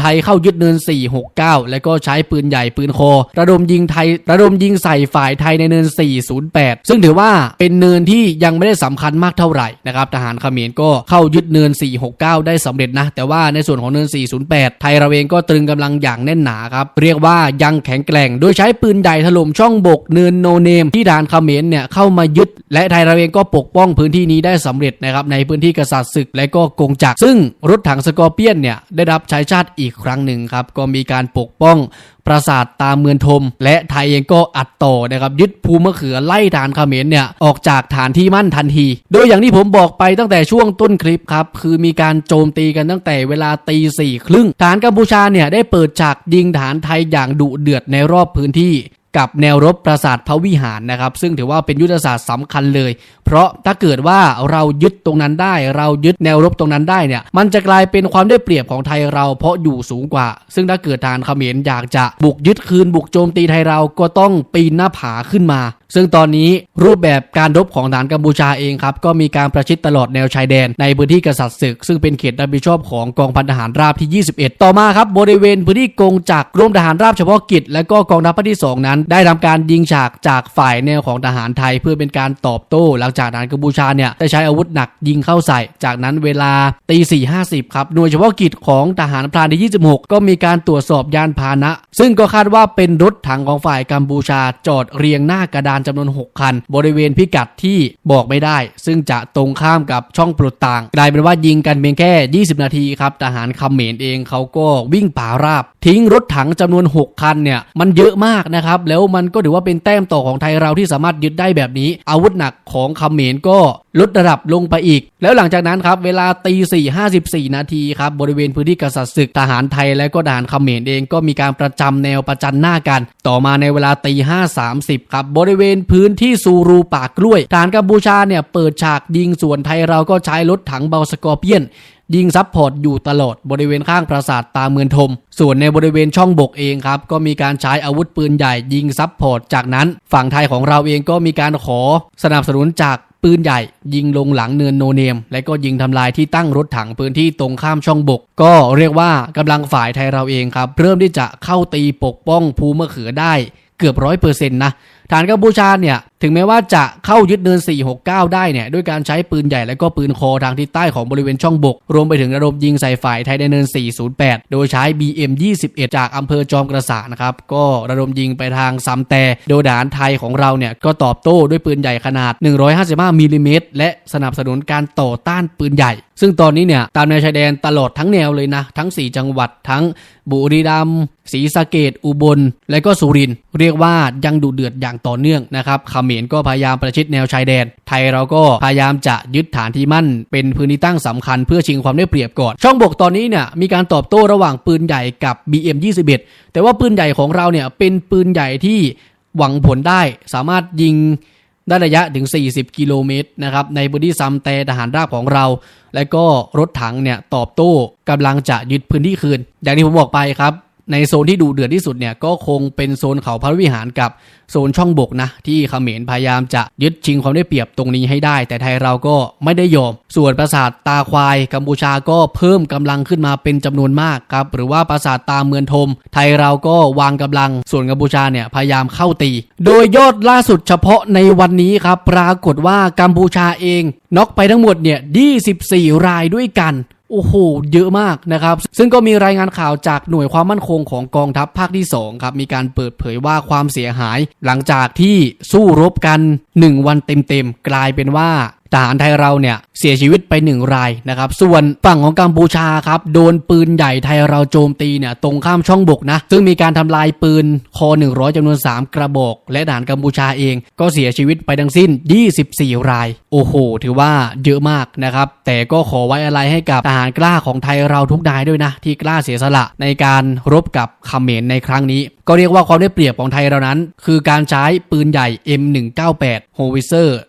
ไทยเข้ายึดเนิน 469 แล้วก็ใช้ปืนใหญ่ปืนโค ระดมยิงไทยระดมยิงใส่ฝ่ายไทยในเนิน 408 ซึ่งถือว่าเป็นเนินที่ยังไม่ได้สำคัญมากเท่าไหร่นะครับทหารเขมรก็เข้ายึดเนิน 469 ได้สำเร็จนะ แต่ว่าในส่วนของเนิน 408 ไทยเราเองก็ตรึงกำลังอย่างแน่นหนาครับเรียกว่ายังแข็งแกร่ง โดยใช้ปืนใหญ่ถล่มช่องบกเนินโนเนมที่ทหารเขมรเนี่ยเข้ามายึด และไทยเราเองก็ปกป้องพื้นที่นี้ได้สำเร็จนะครับในพื้นที่กษัตริย์ศึกและก็กงจักร ซึ่งรถถังสกอร์เปียนเนี่ยได้รับใช้ชาติอีกครั้งหนึ่งครับก็มีการปกป้องปราสาทตามเมืองทม และไทยเองก็อัดต่อนะครับยึดภูมะเขือไล่ฐานเขมรเนี่ยออกจากฐานที่มั่นทันที โดยอย่างที่ผมบอกไปตั้งแต่ช่วงต้นคลิปครับคือมีการโจมตีกันตั้งแต่เวลาตีสี่ครึ่งฐานกัมพูชาเนี่ยได้เปิดฉากยิงฐานไทยอย่างดุเดือดในรอบพื้นที่ กับแนวรบปราสาทพระวิหารนะครับ ซึ่งถือว่าเป็นยุทธศาสตร์สำคัญเลย เพราะถ้าเกิดว่าเรายึดตรงนั้นได้ เรายึดแนวรบตรงนั้นได้เนี่ยมันจะกลายเป็นความได้เปรียบของไทยเราเพราะอยู่สูงกว่า ซึ่งถ้าเกิดทางเขมรอยากจะบุกยึดคืนบุกโจมตีไทยเราก็ต้องปีนหน้าผาขึ้นมา ซึ่งตอนนี้รูปแบบการรบของฐานกัมพูชาเองครับ ก็มีการประชิดตลอดแนวชายแดนในพื้นที่กษัตริย์ศึก ซึ่งเป็นเขตรับผิดชอบของกองพันทหารราบที่ 21 ต่อมาครับบริเวณพื้นที่กงจักรร่วมทหารราบเฉพาะกิจ และก็กองทัพภาคที่ 2 นั้น ได้ทำการยิงฉากจากฝ่ายแนวของทหารไทย เพื่อเป็นการตอบโต้ หลังจากทหารกัมพูชาเนี่ยได้ใช้อาวุธหนักยิงเข้าใส่ จากนั้นเวลาตีสี่ห้าสิบครับหน่วยเฉพาะกิจของทหารพรานที่ 26 ก็มีการตรวจสอบยานพาหนะ ซึ่งก็คาดว่าเป็นรถถังของฝ่ายกัมพูชาจอดเรียงหน้ากระดานจำนวน 6 คัน บริเวณพิกัดที่บอกไม่ได้ ซึ่งจะตรงข้ามกับช่องปลดต่างกลายเป็นว่ายิงกันเพียงแค่ 20 นาทีครับทหารเขมรเองเขาก็วิ่งป่าราบ ทิ้งรถถังจำนวน 6 คันเนี่ยมันเยอะมากนะครับแล้วมันก็ถือว่าเป็นแต้มต่อของไทยเราที่สามารถยึดได้แบบนี้ อาวุธหนักของเขมรก็ ลดระดับลงไปอีก แล้วหลังจากนั้นครับเวลาตีสี่ห้าสิบสี่นาทีครับบริเวณพื้นที่กษัตริย์ศึกทหารไทยและก็ทหารเขมรเองก็มีการประจำแนวประจันหน้ากัน ต่อมาในเวลาตีห้าสามสิบครับบริเวณพื้นที่ซูรูปากกล้วยทหารกัมพูชาเนี่ยเปิดฉากยิงส่วนไทยเราก็ใช้รถถังเบาสกอร์เปียนยิงซับพอร์ตอยู่ตลอดบริเวณข้างปราสาทตาเมืองทม ส่วนในบริเวณช่องบกเองครับก็มีการใช้อาวุธปืนใหญ่ยิงซับพอร์ตจากนั้น ฝั่งไทยของเราเองก็มีการขอสนับสนุนจาก ปืนใหญ่ ยิงลงหลังเนินโนเนม และก็ยิงทำลายที่ตั้งรถถังพื้นที่ตรงข้ามช่องบก ก็เรียกว่ากำลังฝ่ายไทยเราเองครับ เริ่มที่จะเข้าตีปกป้องภูมะเขือได้เกือบร้อยเปอร์เซ็นต์นะ ฐานกัมพูชาเนี่ยถึงแม้ว่าจะเข้ายึดเนิน 469 ได้เนี่ยด้วยการใช้ปืนใหญ่และก็ปืนคอทางทิศใต้ของบริเวณช่องบก รวมไปถึงระดมยิงใส่ฝ่ายไทยในเนิน 408 โดยใช้ BM 21 จากอำเภอจอมกระสานะครับ ก็ระดมยิงไปทางซัมแต่โดยทหารไทยของเราเนี่ยก็ตอบโต้ด้วยปืนใหญ่ขนาด 155มิลลิเมตรและสนับสนุนการต่อต้านปืนใหญ่ ซึ่งตอนนี้เนี่ยตามแนวชายแดนตลอดทั้งแนวเลยนะทั้ง 4 จังหวัดทั้งบุรีรัมย์ศรีสะเกดอุบล และก็สุรินทร์เรียกว่ายังดูเดือดอย่างต่อเนื่องนะครับเขมรก็พยายามประชิดแนวชายแดน ไทยเราก็พยายามจะยึดฐานที่มั่น เป็นพื้นที่ตั้งสำคัญเพื่อชิงความได้เปรียบก่อน ช่องบกตอนนี้เนี่ยมีการตอบโต้ระหว่างปืนใหญ่กับ BM 21 แต่ว่าปืนใหญ่ของเราเนี่ยเป็นปืนใหญ่ที่หวังผลได้สามารถยิงได้ระยะถึง 40 กิโลเมตรนะครับในพื้นที่ซัมแต่ทหารราบของเรา และก็รถถังเนี่ยตอบโต้กำลังจะยึดพื้นที่คืน อย่างที่ผมบอกไปครับ ในโซนที่ดูเดือดที่สุดเนี่ยก็คงเป็นโซนเขาพระวิหารกับโซนช่องบกนะ ที่เขมรพยายามจะยึดชิงความได้เปรียบตรงนี้ให้ได้ แต่ไทยเราก็ไม่ได้ยอม ส่วนปราสาทตาควาย กัมพูชาก็เพิ่มกำลังขึ้นมาเป็นจำนวนมากครับหรือว่าปราสาทตาเมืองทม ไทยเราก็วางกำลัง ส่วนกัมพูชาเนี่ยพยายามเข้าตี โดยยอดล่าสุดเฉพาะในวันนี้ครับปรากฏว่ากัมพูชาเองน็อกไปทั้งหมดเนี่ย24 รายด้วยกัน โอ้โห เยอะมากนะครับ ซึ่งก็มีรายงานข่าวจากหน่วยความมั่นคงของกองทัพภาคที่2ครับ มีการเปิดเผยว่าความเสียหาย หลังจากที่สู้รบกัน 1 วันเต็มๆ กลายเป็นว่า ทหารไทยเราเนี่ยเสียชีวิตไปหนึ่งรายนะครับส่วนฝั่งของกัมพูชาครับโดนปืนใหญ่ไทยเราโจมตีเนี่ยตรงข้ามช่องบกนะซึ่งมีการทำลายปืนคอ100จำนวน 3 กระบอก และทหารกัมพูชาเองก็เสียชีวิตไปทั้งสิ้น 24 ราย โอ้โห ถือว่าเยอะมากนะครับแต่ก็ขอไว้อะไรให้กับทหารกล้าของไทยเราทุกนายด้วยนะ ที่กล้าเสียสละในการรบกับเขมรในครั้งนี้ ก็เรียกว่าความได้เปรียบของไทยเรานั้น คือการใช้ปืนใหญ่ M198 โฮวิเซอร์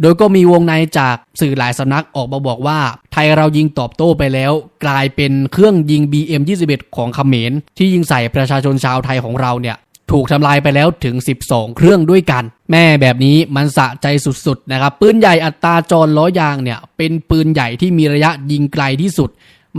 โดยก็มีวงในจากสื่อหลายสำนักออกมาบอกว่า ไทยเรายิงตอบโต้ไปแล้ว กลายเป็นเครื่องยิง BM21 ของเขมร ที่ยิงใส่ประชาชนชาวไทยของเราเนี่ยถูกทำลายไปแล้วถึง 12 เครื่องด้วยกัน แม่แบบนี้มันสะใจสุดๆนะครับ ปืนใหญ่อัตราจรล้อยางเนี่ย เป็นปืนใหญ่ที่มีระยะยิงไกลที่สุด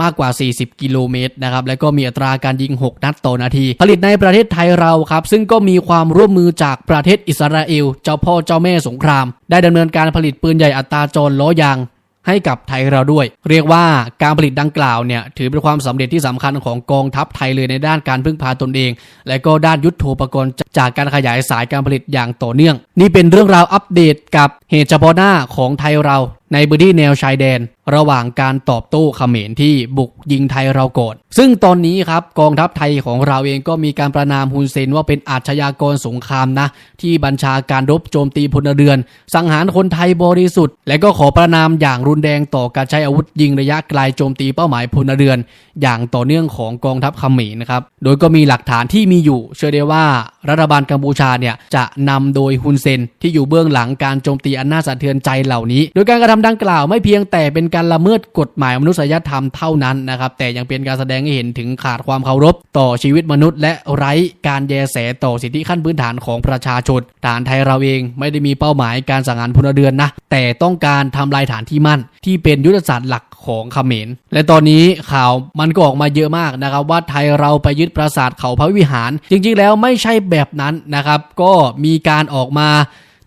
มากกว่า 40 กิโลเมตรนะครับ แล้วก็มีอัตราการยิง 6 นัดต่อนาที ผลิตในประเทศไทยเราครับ ซึ่งก็มีความร่วมมือจากประเทศอิสราเอล เจ้าพ่อเจ้าแม่สงคราม ได้ดำเนินการผลิตปืนใหญ่อัตราจรล้อยางให้กับไทยเราด้วย เรียกว่าการผลิตดังกล่าวเนี่ยถือเป็นความสำเร็จที่สำคัญของกองทัพไทยเลยในด้านการพึ่งพาตนเอง และก็ด้านยุทโธปกรณ์จากการขยายสายการผลิตอย่างต่อเนื่อง นี่เป็นเรื่องราวอัปเดตกับเหตุเฉพาะหน้าของไทยเรา ในพื้นที่แนวชายแดน ระหว่างการตอบโต้เขมรที่บุกยิงไทยเราก่อนซึ่งตอนนี้ครับกองทัพไทยของเราเองก็มีการประนามฮุนเซนว่าเป็นอาชญากรสงครามนะ ที่บัญชาการรบโจมตีพลเรือน สังหารคนไทยบริสุทธิ์ และก็ขอประนามอย่างรุนแรงต่อการใช้อาวุธยิงระยะไกลโจมตีเป้าหมายพลเรือน อย่างต่อเนื่องของกองทัพเขมรนะครับโดยก็มีหลักฐานที่มีอยู่ เชื่อได้ว่ารัฐบาลกัมพูชาเนี่ยจะนำโดยฮุนเซนที่อยู่เบื้องหลังการโจมตีอันน่าสะเทือนใจเหล่านี้ โดยการกระทำดังกล่าวไม่เพียงแต่เป็นการละเมิดกฎหมายมนุษยธรรมเท่านั้นนะครับแต่ยังเป็นการแสดงให้เห็นถึงขาดความเคารพ ต่อชีวิตมนุษย์ และไร้การแยแสต่อสิทธิขั้นพื้นฐานของประชาชนฐานไทยเราเองไม่ได้มีเป้าหมายการสังหารพลเรือนนะแต่ต้องการทำลายฐานที่มั่น ที่เป็นยุทธศาสตร์หลักของเขมร และตอนนี้ข่าวมันก็ออกมาเยอะมากนะครับว่าไทยเราไปยึดปราสาทเขาพระวิหาร จริงๆ แล้วไม่ใช่แบบนั้นนะครับ ก็มีการออกมา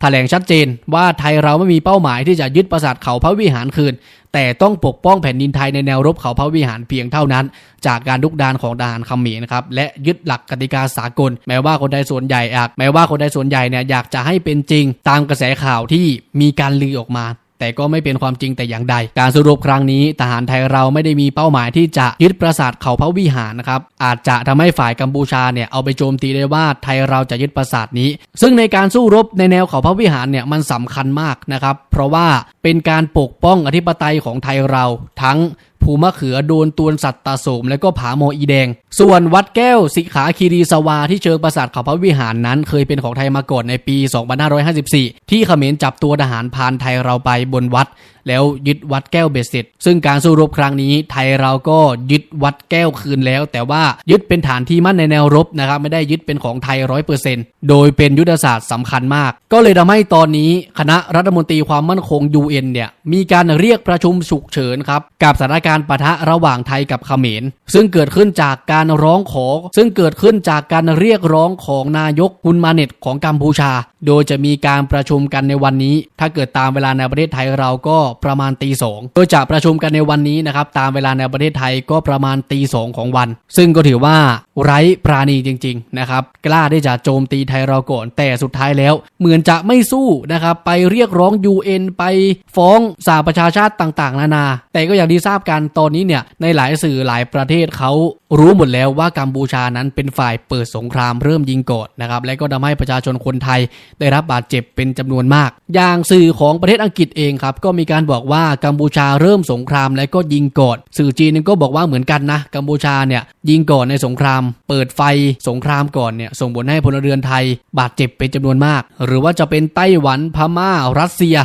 แถลงชัดเจน ว่าไทยเราไม่มีเป้าหมายที่จะยึดปราสาทเขาพระวิหารคืน แต่ต้องปกป้องแผ่นดินไทยในแนวรบเขาพระวิหารเพียงเท่านั้น จากการลุกดานของทหารเขมรนะครับและยึดหลักกติกาสากล แม้ว่าคนไทยส่วนใหญ่อากแม้ว่าคนไทยส่วนใหญ่เนี่ยอยากจะให้เป็นจริง ตามกระแสข่าวที่มีการลือออกมา แต่ก็ไม่เป็นความจริงแต่อย่างใด การสรุปครั้งนี้ทหารไทยเราไม่ได้มีเป้าหมายที่จะยึดปราสาทเขาพระวิหารนะครับอาจจะทำให้ฝ่ายกัมพูชาเนี่ยเอาไปโจมตีได้ว่าไทยเราจะยึดปราสาทนี้ ซึ่งในการสู้รบในแนวเขาพระวิหารเนี่ยมันสำคัญมากนะครับ เพราะว่าเป็นการปกป้องอธิปไตยของไทยเราทั้ง ภูมะเขือโดนตวนสัตตาโสม และก็ผาโมอีแดง ส่วนวัดแก้วสิขาคีรีสวาที่เชิงปราสาทเขาพระวิหารนั้น เคยเป็นของไทยมาก่อนในปี 2554 ที่เขมรจับตัวทหารพานไทยเราไปบนวัด แล้วยึดวัดแก้วเบสเสร็จ ซึ่งการสู้รบครั้งนี้ไทยเราก็ยึดวัดแก้วคืนแล้ว แต่ว่ายึดเป็นฐานที่มั่นในแนวรบนะครับไม่ได้ยึดเป็นของไทยร้อยเปอร์เซ็นต์โดยเป็นยุทธศาสตร์สำคัญมาก ก็เลยทำให้ตอนนี้คณะรัฐมนตรีความมั่นคง UN เนี่ยมีการเรียกประชุมฉุกเฉินครับกับสถานการณ์ปะทะระหว่างไทยกับเขมร ซึ่งเกิดขึ้นจากการร้องขอ ซึ่งเกิดขึ้นจากการเรียกร้องของนายกฮุนมาเน็ตของกัมพูชา โดยจะมีการประชุมกันในวันนี้ ถ้าเกิดตามเวลาในประเทศไทยเราก็ประมาณตีสองโดยจะประชุมกันในวันนี้นะครับตามเวลาในประเทศไทยก็ประมาณตีสองของวัน ซึ่งก็ถือว่าไร้ปราณีจริงๆนะครับกล้าที่จะโจมตีไทยเราก่อน แต่สุดท้ายแล้ว เหมือนจะไม่สู้นะครับไปเรียกร้อง UN ไปฟ้องสหประชาชาติต่างๆ นานา แต่ก็อย่างที่ทราบกันตอนนี้เนี่ยในหลายสื่อหลายประเทศเขารู้หมดแล้วว่ากัมพูชานั้นเป็นฝ่ายเปิดสงครามเริ่มยิงก่อนนะครับและก็ทำให้ประชาชนคนไทยได้รับบาดเจ็บเป็นจำนวนมาก อย่างสื่อของประเทศอังกฤษเองครับก็มีการบอกว่ากัมพูชาเริ่มสงครามและก็ยิงก่อนสื่อจีนก็บอกว่าเหมือนกันนะกัมพูชาเนี่ยยิงก่อนในสงคราม เปิดไฟสงครามก่อนเนี่ยส่งผลให้พลเรือนไทย บาดเจ็บเป็นจำนวนมาก หรือว่าจะเป็นไต้หวันพม่า รัสเซีย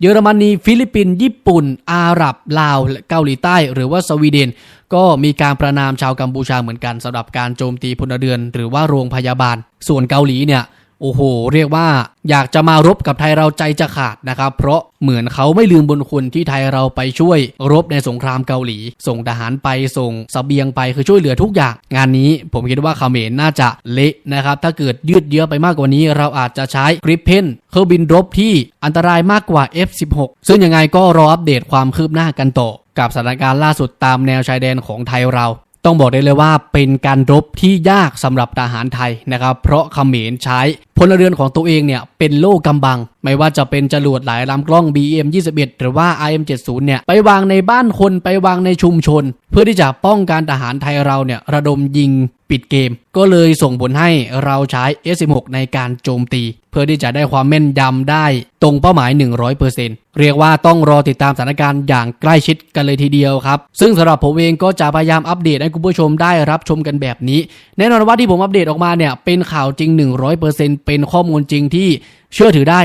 เยอรมนีฟิลิปปินส์ญี่ปุ่น อาหรับ ลาวและเกาหลีใต้ หรือว่าสวีเดน ก็มีการประนามชาวกัมพูชาเหมือนกันสำหรับการโจมตีพลเรือน หรือว่าโรงพยาบาล ส่วนเกาหลีเนี่ย โอ้โห เรียกว่าอยากจะมารบกับไทยเราใจจะขาดนะครับ เพราะเหมือนเขาไม่ลืมบุญคุณที่ไทยเราไปช่วยรบในสงครามเกาหลี ส่งทหารไปส่งสเสบียงไปคือช่วยเหลือทุกอย่าง งานนี้ผมคิดว่าเขมรน่าจะเละนะครับ ถ้าเกิดยืดเยื้อไปมากกว่านี้ เราอาจจะใช้กริปเพนเครื่องบินรบที่อันตรายมากกว่า F16 ซึ่งยังไงก็รออัปเดตความคืบหน้ากันต่อกับสถานการณ์ล่าสุดตามแนวชายแดนของไทยเราต้องบอกได้เลยว่าเป็นการรบที่ยากสำหรับทหารไทยนะครับ เพราะเขมรใช้ พลเรือนของตัวเองเนี่ยเป็นโล่กำบัง ไม่ว่าจะเป็นจรวดหลายลำกล้อง BM 21หรือว่า IM 70เนี่ยไปวางในบ้านคนไปวางในชุมชน เพื่อที่จะป้องกันทหารไทยเราเนี่ยระดมยิงปิดเกม ก็เลยส่งผลให้เราใช้ S16 ในการโจมตี เพื่อที่จะได้ความแม่นยำได้ตรงเป้าหมาย 100%เรียกว่าต้องรอติดตามสถานการณ์อย่างใกล้ชิดกันเลยทีเดียวครับ ซึ่งสำหรับผมเองก็จะพยายามอัปเดตให้คุณผู้ชมได้รับชมกันแบบนี้ แน่นอนว่าที่ผมอัปเดตออกมาเนี่ยเป็นข่าวจริง 100%เป็นข้อมูลจริงที่เชื่อถือได้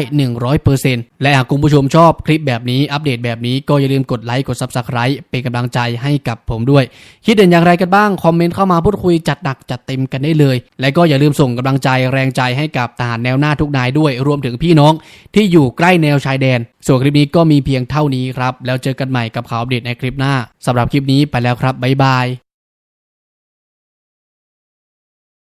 100%และหากคุณผู้ชมชอบคลิปแบบนี้อัปเดตแบบนี้ก็อย่าลืมกดไลค์กด Subscribe เป็นกำลังใจให้กับผมด้วย คิดเห็นอย่างไรกันบ้าง คอมเมนต์เข้ามาพูดคุยจัดหนักจัดเต็มกันได้เลย และก็อย่าลืมส่งกำลังใจแรงใจให้กับทหารแนวหน้าทุกนายด้วย รวมถึงพี่น้องที่อยู่ใกล้แนวชายแดน ส่วนคลิปนี้ก็มีเพียงเท่านี้ครับ แล้วเจอกันใหม่กับข่าวอัปเดตในคลิปหน้าสำหรับคลิปนี้ไปแล้วครับบ๊ายบาย